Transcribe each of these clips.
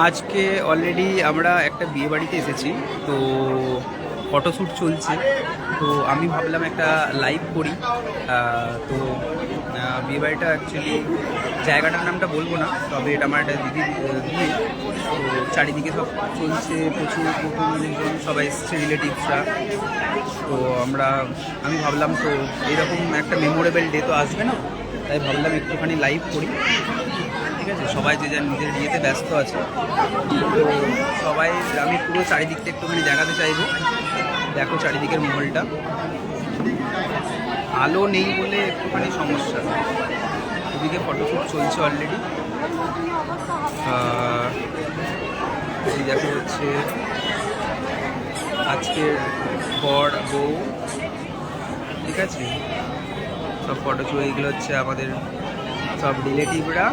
আজকে অলরেডি আমরা একটা বিয়ে বাড়িতে এসেছি তো ফটোশ্যুট চলছে। তো আমি ভাবলাম একটা লাইভ করি। তো বিয়ে বাড়িটা অ্যাকচুয়ালি জায়গাটার নামটা বলব না তবে এটা আমার একটা আহ, বিয়ে। তো চারিদিকে সব চলছে প্রচুর লোকজন সবাই এসছে রিলেটিভসরা তো আমরা আমি ভাবলাম তো এরকম একটা মেমোরেবল ডে তো আসবে না। তাই ভাবলাম একটুখানি লাইভ করি। ঠিক আছে? সবাই যে যার নিজের বিয়েতে ব্যস্ত আছে। তো সবাই, আমি পুরো চারিদিকটা একটুখানি দেখাতে চাইব। দেখো চারিদিকের মহলটা। আলো নেই বলে একটুখানি সমস্যা। এদিকে ফটোশ্যুট চলছে অলরেডি এই দেখো হচ্ছে আজকের বর, বউ। ঠিক আছে? সব ফটো এইগুলো হচ্ছে আমাদের সব রিলেটিভরা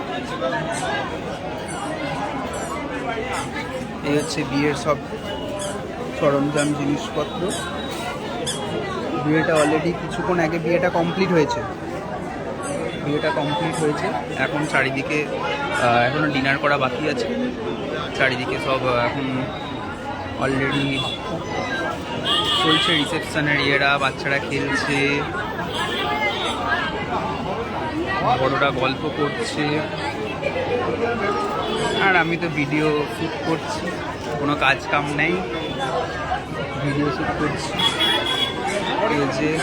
এই হচ্ছে বিয়ের সব সরঞ্জাম, জিনিসপত্র। বিয়েটা অলরেডি কিছুক্ষণ আগে বিয়েটা কমপ্লিট হয়েছে। বিয়েটা কমপ্লিট হয়েছে। এখন চারিদিকে এখনও ডিনার করা বাকি আছে। চারিদিকে সব এখন অলরেডি চলছে রিসেপশনের ইয়েরা, বাচ্চারা খেলছে। বড়রা গল্প করছে। আর আমি তো ভিডিও শ্যুট করছি। কোনো কাজ কাম নেই। ভিডিও শ্যুট করছি। যে।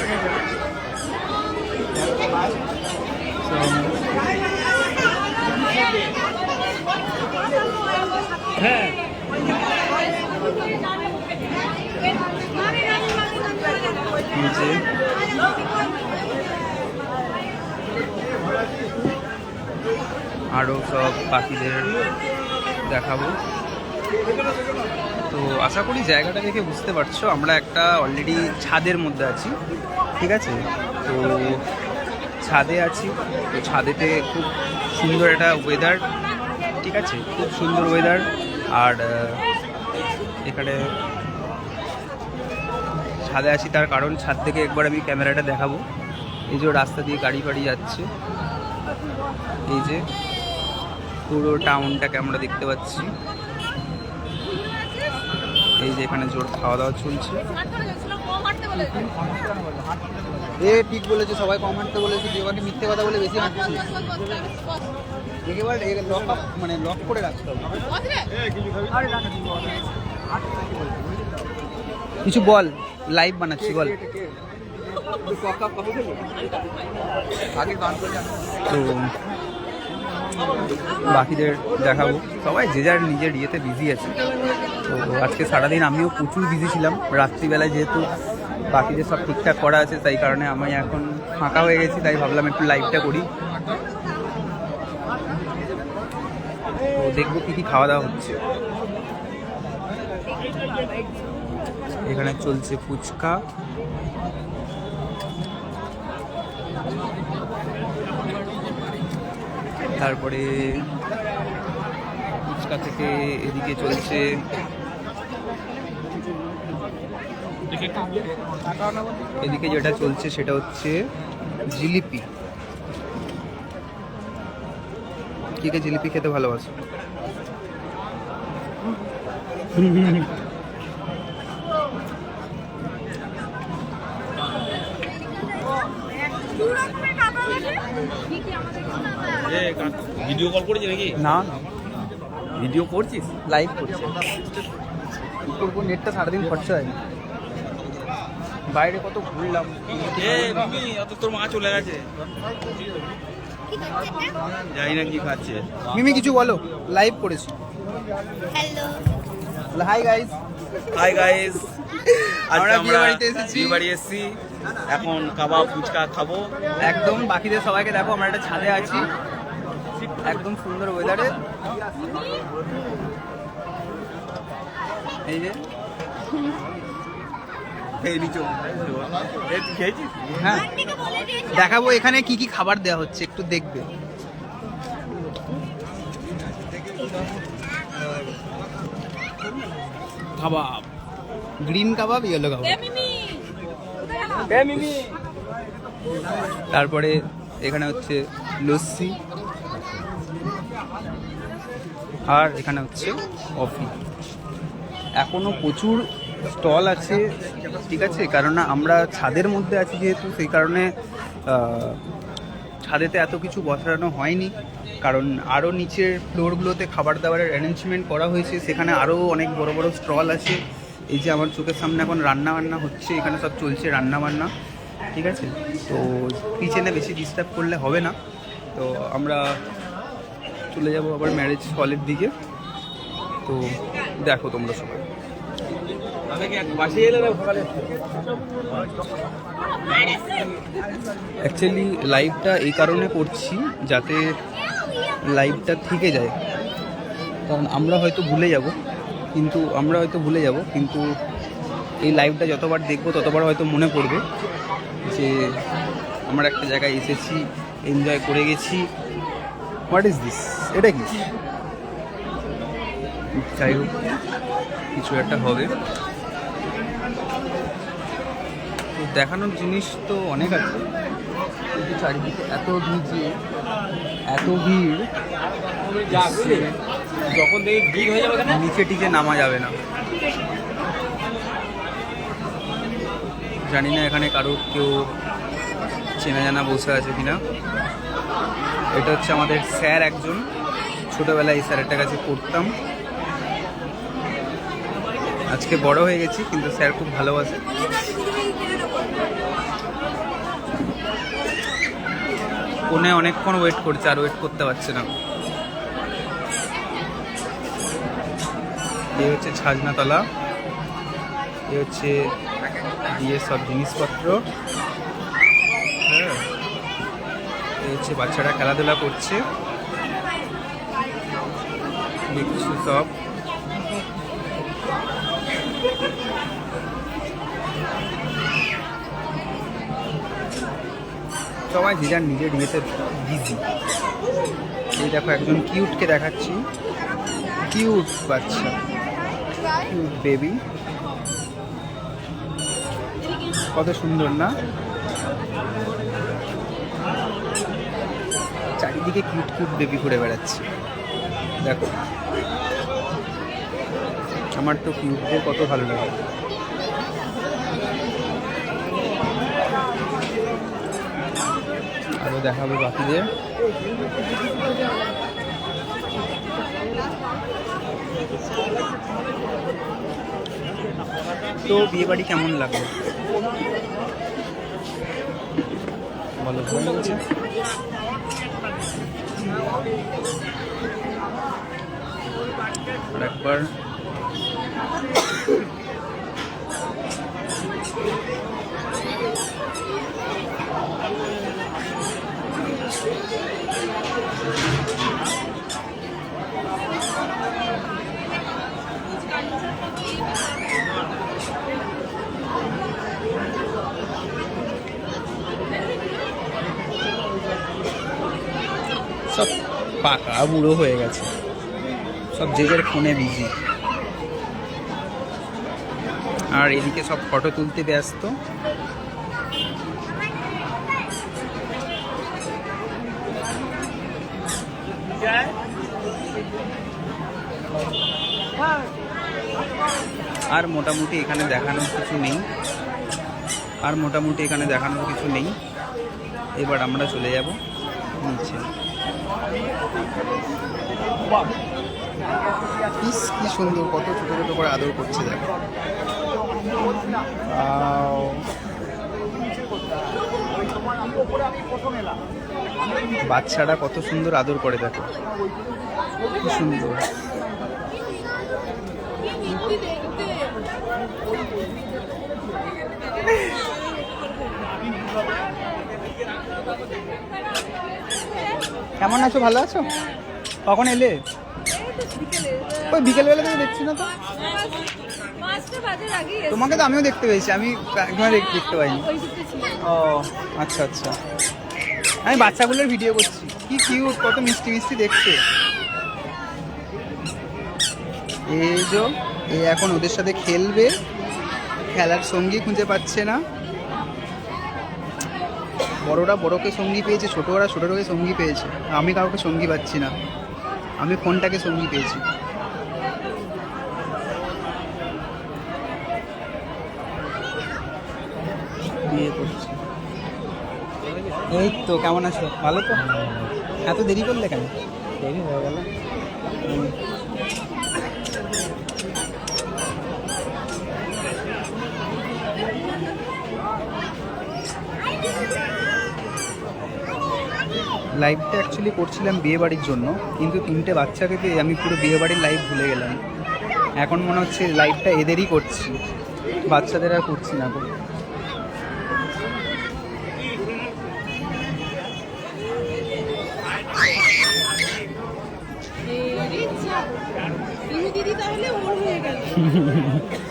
হ্যাঁ। যে। আরও সব পাখিদের দেখাবো। তো আশা করি জায়গাটা দেখে বুঝতে পারছ, আমরা একটা অলরেডি ছাদের মধ্যে আছি, ঠিক আছে? তো ছাদে আছি, তো ছাদেতে খুব সুন্দর একটা ওয়েদার ঠিক আছে? খুব সুন্দর ওয়েদার আর এখানে ছাদে আছি তার কারণ ছাদ থেকে একবার আমি ক্যামেরাটা দেখাবো। এই যে রাস্তা দিয়ে গাড়ি ফাড়ি যাচ্ছে। এই যে পুরো টাউনটাকে আমরা দেখতে পাচ্ছি। এই যে এখানে জোর খাওয়া দাওয়া চলছে। এ ঠিক বলেছে সবাই কম হাঁটতে বলেছে মিথ্যে কথা বলে বেশি হাঁটছি। একেবারে লক আপ মানে লক করে রাখতে হবে। কিছু বল লাইভ বানাচ্ছি বল। তো বাকিদের দেখাবো। সবাই যে যার নিজের ইয়েতে বিজি আছে। তো আজকে সারাদিন আমিও প্রচুর বিজি ছিলাম। রাত্রিবেলায় যেহেতু বাকিদের সব ঠিকঠাক করা আছে, তাই কারণে আমি এখন ফাঁকা হয়ে গেছি, তাই ভাবলাম একটু লাইভটা করি। তো দেখব কী কী খাওয়া দাওয়া হচ্ছে। এখানে চলছে ফুচকা। তারপরে ফুচকা থেকে এদিকে চলছে। এদিকে যেটা চলছে সেটা হচ্ছে জিলিপি। কে কে জিলিপি খেতে ভালোবাসে? ভিডিও কল করেছি নাকি? না ভিডিও করছিস? লাইভ করছে। কি করব নেটটা সারাদিন খরচা হয়। বাইরে কত ঘুরলাম। এ মিমি অত তোর মা চলে গেছে। জানি না কি খাচ্ছে। মিমি কিছু বলো। লাইভ করেছি। Hello hi guys hi guys আমরা আমরা বাড়িতে এসেছি। বিয়ে বাড়ি এসেছি। এখন কাবাব ফুচকা খাব। একদম বাকিদের সবাইকে দেখো আমরা একটা ছাদে আছি। একদম সুন্দর ওয়েদারে এই যে। হ্যাঁ। দেখাবো এখানে কি কি খাবার দেওয়া হচ্ছে একটু দেখবে। কাবাব। Green kebab yellow kebab. তারপরে এখানে হচ্ছে লস্যি। আর এখানে হচ্ছে কফি এখনও প্রচুর স্টল আছে, ঠিক আছে? কারণ আমরা ছাদের মধ্যে আছি যেহেতু, সেই কারণে ছাদেতে এত কিছু বসানো হয়নি। কারণ আরও নিচের ফ্লোরগুলোতে খাবার দাবারের অ্যারেঞ্জমেন্ট করা হয়েছে। সেখানে আরও অনেক বড় বড় স্টল আছে। এই যে আমার চোখের সামনে এখন রান্না বান্না হচ্ছে, এখানে সব চলছে রান্না বান্না ঠিক আছে? তো কিচেনে বেশি ডিস্টার্ব করলে হবে না। তো আমরা চলে যাব আবার ম্যারেজ হলের দিকে। তো দেখো তোমরা সবাই। অ্যাকচুয়ালি লাইভটা এই কারণে করছি যাতে লাইভটা থেকে যায়। কারণ আমরা হয়তো ভুলে যাব, কিন্তু আমরা হয়তো ভুলে যাব, কিন্তু এই লাইভটা যতবার দেখব ততবার হয়তো মনে পড়বে যে, আমরা একটা জায়গায় এসেছি এনজয় করে গেছি। হোয়াট ইজ দিস এটা কি? যাই হোক কিছু একটা হবে। তো দেখানোর জিনিস তো অনেক আছে। কিন্তু চারিদিকে এত ভিড় এত ভিড় যখন দেখি ভিড় হয়ে যাবে নিচে টিচে নামা যাবে না। জানি না এখানে কারও কেউ চেনা জানা বসে আছে কিনা। এটা হচ্ছে আমাদের স্যার একজন। ছোটবেলায় এই স্যারেরটা কাছে পড়তাম। আজকে বড় হয়ে গেছি, কিন্তু স্যার খুব ভালোবাসে। ফোনে অনেকক্ষণ ওয়েট করছে, আর ওয়েট করতে পারছে না। এ হচ্ছে ছাজনাতলা। এ হচ্ছে বিয়ের সব জিনিসপত্র হ্যাঁ হচ্ছে বাচ্চারা খেলাধুলা করছে। সব। সবাই যে যার নিজের নিজেতে বিজি এই দেখো, একজন কিউটকে দেখাচ্ছি। কিউট বাচ্চা। কিউট বেবি কত সুন্দর না? চারিদিকে কিউট কিউট বেবি ঘুরে বেড়াচ্ছে। দেখো। আমার তো কিউটদের কত ভালো লাগে। আরও দেখাবে বাকিদের। তো বিয়ে বাড়ি কেমন লাগল? বলো, ভালো লেগেছে? আর Thank সব পাকা, বুড়ো হয়ে গেছে। সব যে যার ফোনে বিজি আর এদিকে সব ফটো তুলতে ব্যস্ত। আর মোটামুটি এখানে দেখানোর কিছু নেই। আর মোটামুটি এখানে দেখানোর কিছু নেই। এবার আমরা চলে যাব নিচে। ইস কি সুন্দর কত ছোট ছোট করে আদর করছে দেখো. বাচ্চারা কত সুন্দর আদর করে দেখো। কি সুন্দর। কেমন আছো? ভালো আছো? কখন এলে? ওই বিকেলবেলা থেকে দেখছি না তো। তোমাকে তো আমিও দেখতে পেয়েছি। আমি একবার দেখ- দেখতে পাইনি। ও আচ্ছা আচ্ছা। আমি বাচ্চাগুলোর ভিডিও করছি। কি কিউট কত মিষ্টি মিষ্টি দেখছে এই যে, এ এখন ওদের সাথে খেলবে। খেলার সঙ্গী খুঁজে পাচ্ছে না। বড়রা বড়কে সঙ্গী পেয়েছে ছোটরা ছোটরাকে সঙ্গী পেয়েছে। আমি কাউকে সঙ্গী পাচ্ছি না। আমি ফোনটাকে সঙ্গী পেয়েছি। বিয়ে করছি। এই তো কেমন আছো? ভালো তো? এত দেরি করলে কেন? দেরি হয়ে গেল। লাইভটা অ্যাকচুয়ালি করছিলাম বিয়ে বাড়ির জন্য কিন্তু তিনটে বাচ্চাকে পেয়ে আমি পুরো বিয়ে বাড়ির লাইভ ভুলে গেলাম। এখন মনে হচ্ছে লাইভটা এদেরই করছি বাচ্চাদের আর করছি না গো। দিদি তাহলে ওর হয়ে গেল।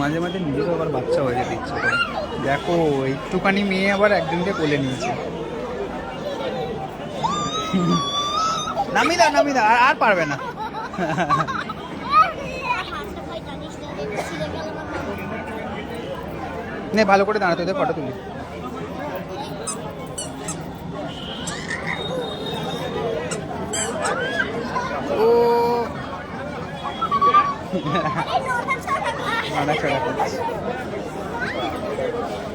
মাঝে মাঝে নিজেরও আবার বাচ্চা হয়ে যেতে ইচ্ছে করে। দেখো, একটুখানি মেয়ে আবার একজনকে কোলে নিয়েছে। নামি দাও নামি দাও আর- আর পারবে না। নে, ভালো করে দাঁড়াতে, ওদের ফটো তুলি। ও নাড়াচাড়া করছে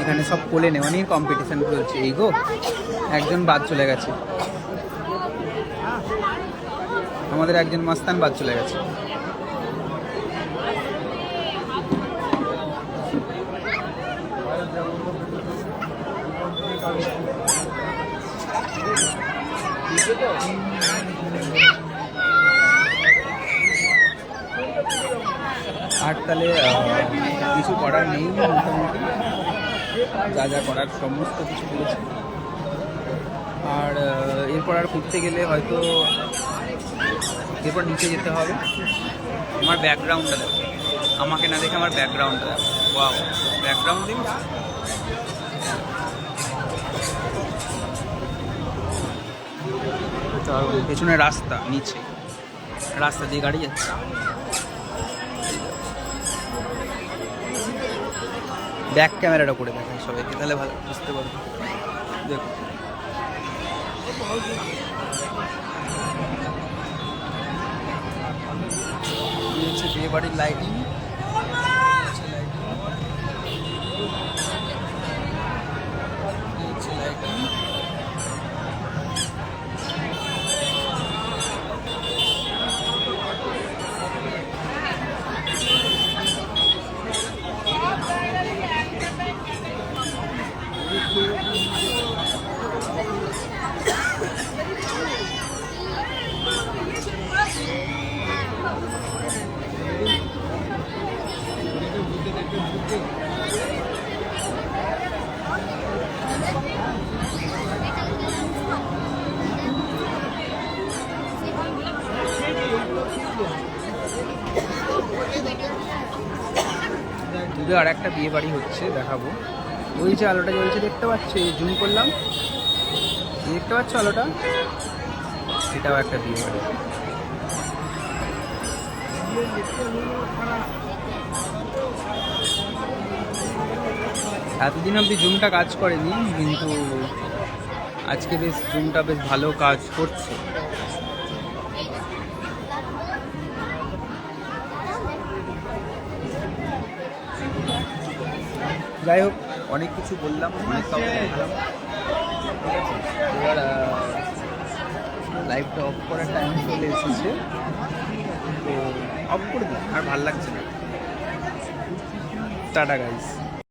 এখানে সব কোলে নেওয়া নিয়ে কম্পিটিশন চলছে এই গো, একজন বাদ চলে গেছে। আমাদের একজন মাস্তান বাদ চলে গেছে। আর তাহলে কিছু করার নেই মোটামুটি। যা যা করার সমস্ত কিছু করেছি। আর এরপর আর করতে গেলে হয়তো এরপর নিচে যেতে হবে। আমার ব্যাকগ্রাউন্ডটা দেখো। আমাকে না দেখে আমার ব্যাকগ্রাউন্ডটা দেখো। ওয়াও ব্যাকগ্রাউন্ড পেছনে রাস্তা, নিচে। রাস্তা দিয়ে গাড়ি যাচ্ছে। ব্যাক ক্যামেরাটা করে দেখাই সবাইকে তাহলে ভালো বুঝতে পারব। দেখো। বিয়ে বাড়ির লাইটিং দূরে আর একটা বিয়ে বাড়ি হচ্ছে, দেখাবো। ওই যে আলোটা জ্বলছে, দেখতে পাচ্ছ? এই জুম করলাম। দেখতে পাচ্ছ আলোটা? এটাও একটা বিয়ে বাড়ি। এতদিন অবধি জুমটা কাজ করেনি, কিন্তু আজকে বেশ জুমটা বেশ ভালো কাজ করছে। যাই হোক, অনেক কিছু বললাম, অনেক আছে? এবার অফ করার টাইম চলে এসেছে। তো অফ করে দিন আর ভালো লাগছে না। Tata guys